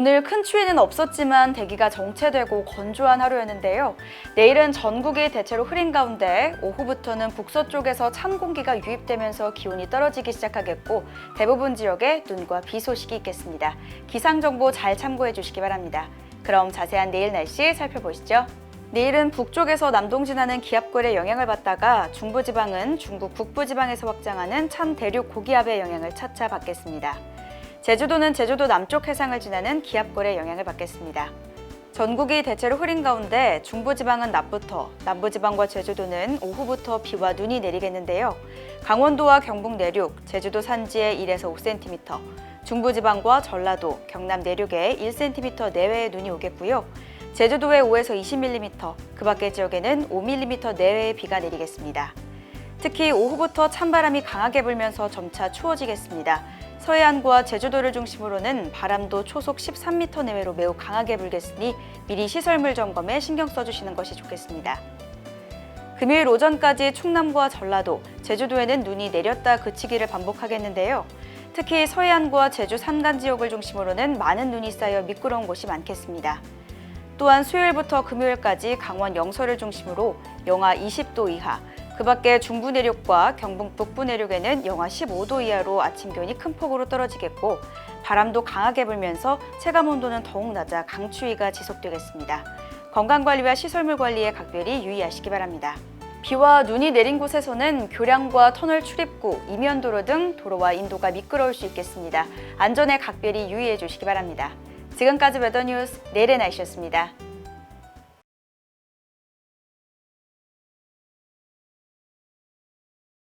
오늘 큰 추위는 없었지만 대기가 정체되고 건조한 하루였는데요. 내일은 전국이 대체로 흐린 가운데 오후부터는 북서쪽에서 찬 공기가 유입되면서 기온이 떨어지기 시작하겠고 대부분 지역에 눈과 비 소식이 있겠습니다. 기상 정보 잘 참고해 주시기 바랍니다. 그럼 자세한 내일 날씨 살펴보시죠. 내일은 북쪽에서 남동 진하는 기압골의 영향을 받다가 중부지방은 중국 북부지방에서 확장하는 찬 대륙 고기압의 영향을 차차 받겠습니다. 제주도는 제주도 남쪽 해상을 지나는 기압골의 영향을 받겠습니다. 전국이 대체로 흐린 가운데 중부지방은 낮부터, 남부지방과 제주도는 오후부터 비와 눈이 내리겠는데요. 강원도와 경북 내륙, 제주도 산지에 1에서 5cm, 중부지방과 전라도, 경남 내륙에 1cm 내외의 눈이 오겠고요. 제주도에 5에서 20mm, 그 밖의 지역에는 5mm 내외의 비가 내리겠습니다. 특히 오후부터 찬바람이 강하게 불면서 점차 추워지겠습니다. 서해안과 제주도를 중심으로는 바람도 초속 13m 내외로 매우 강하게 불겠으니 미리 시설물 점검에 신경 써주시는 것이 좋겠습니다. 금요일 오전까지 충남과 전라도, 제주도에는 눈이 내렸다 그치기를 반복하겠는데요. 특히 서해안과 제주 산간 지역을 중심으로는 많은 눈이 쌓여 미끄러운 곳이 많겠습니다. 또한 수요일부터 금요일까지 강원 영서를 중심으로 영하 20도 이하, 그 밖에 중부 내륙과 경북 북부 내륙에는 영하 15도 이하로 아침 기온이 큰 폭으로 떨어지겠고 바람도 강하게 불면서 체감 온도는 더욱 낮아 강추위가 지속되겠습니다. 건강관리와 시설물 관리에 각별히 유의하시기 바랍니다. 비와 눈이 내린 곳에서는 교량과 터널 출입구, 이면도로 등 도로와 인도가 미끄러울 수 있겠습니다. 안전에 각별히 유의해 주시기 바랍니다. 지금까지 웨더뉴스 내일의 날씨였습니다.